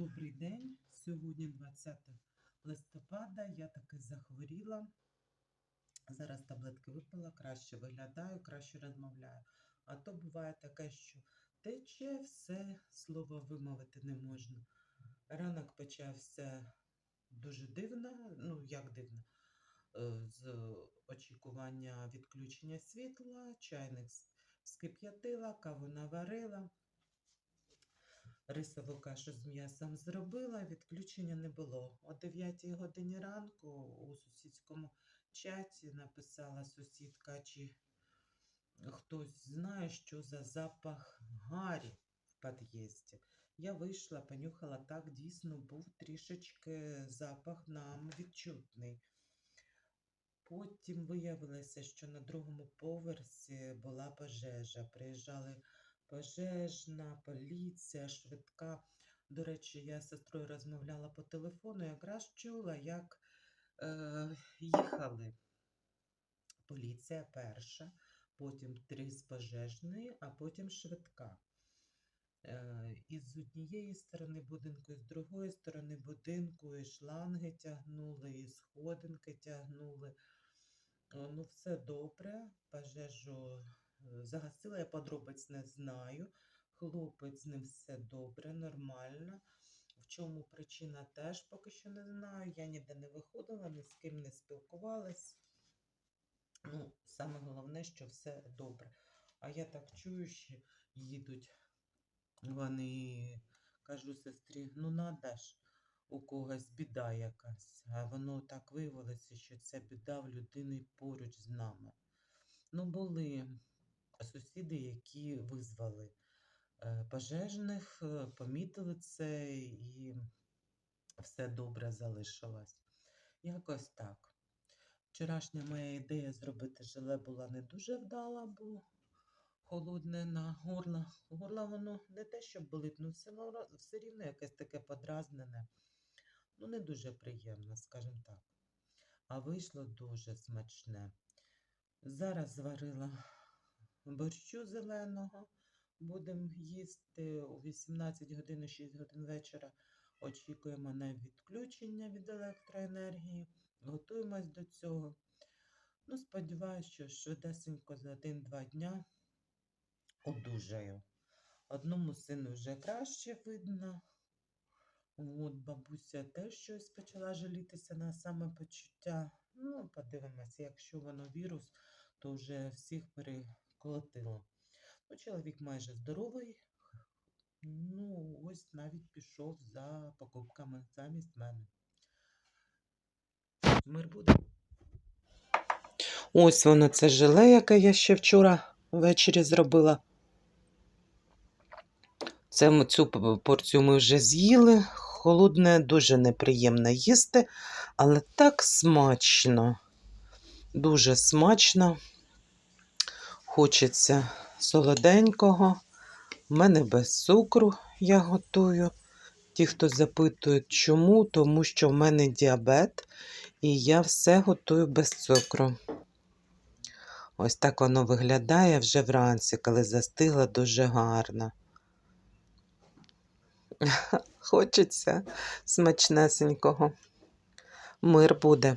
Добрий день. Сьогодні 20 листопада. Я таки захворіла. Зараз таблетки випила, краще виглядаю, краще розмовляю. А то буває таке, що тече все, слово вимовити не можна. Ранок почався дуже дивно, ну як дивно, е, з очікування відключення світла, чайник с- вскип'ятила, каву наварила. Рисову кашу з м'ясом зробила, відключення не було. О 9 годині ранку у сусідському чаті написала сусідка, чи хтось знає, що за запах гарі в під'їзді. Я вийшла, понюхала, так дійсно був трішечки запах нам відчутний. Потім виявилося, що на другому поверсі була пожежа. Приїжджали пожежна, поліція, швидка. До речі, я з сестрою розмовляла по телефону, якраз чула, як е, їхали. Поліція перша, потім три з пожежної, а потім швидка. Е, і з однієї сторони будинку, і з другої сторони будинку, і шланги тягнули, і сходинки тягнули. Ну, все добре. Пожежу загасила, я подробиць не знаю. Хлопець з ним все добре, нормально. В чому причина теж поки що не знаю. Я ніде не виходила, ні з ким не спілкувалась. Ну, саме головне, що все добре. А я так чую, що їдуть вони, кажу сестрі, ну надо ж, у когось біда якась. А воно так виявилося, що ця біда в людини поруч з нами. Ну, були сусіди, які визвали е, пожежних, е, помітили це і все добре залишилось. Якось так. Вчорашня моя ідея зробити желе була не дуже вдала, бо холодне на горло. Горло воно не те, що болить, ну все, все рівно якесь таке подразнене. Ну, не дуже приємно, скажімо так. А вийшло дуже смачне. Зараз зварила борщу зеленого. Будемо їсти о 18 годин, 6 годин вечора. Очікуємо на відключення від електроенергії. Готуємось до цього. Ну, сподіваюся, що швидесенько за один-два дня одужаю. Одному сину вже краще видно. От бабуся теж щось почала жалітися на самопочуття. Ну, подивимося, якщо воно вірус, то вже всіх переколотило. Ну, чоловік майже здоровий. Ну, ось навіть пішов за покупками замість мене. Мир буде. Ось воно це желе, яке я ще вчора ввечері зробила. Це цю порцію ми вже з'їли. Холодне дуже неприємно їсти, але так смачно. Дуже смачно. Хочеться солоденького. У мене без цукру я готую. Ті, хто запитують, чому, тому що в мене діабет, і я все готую без цукру. Ось так воно виглядає вже вранці, коли застигла дуже гарно. Хочеться смачнесенького. Мир буде.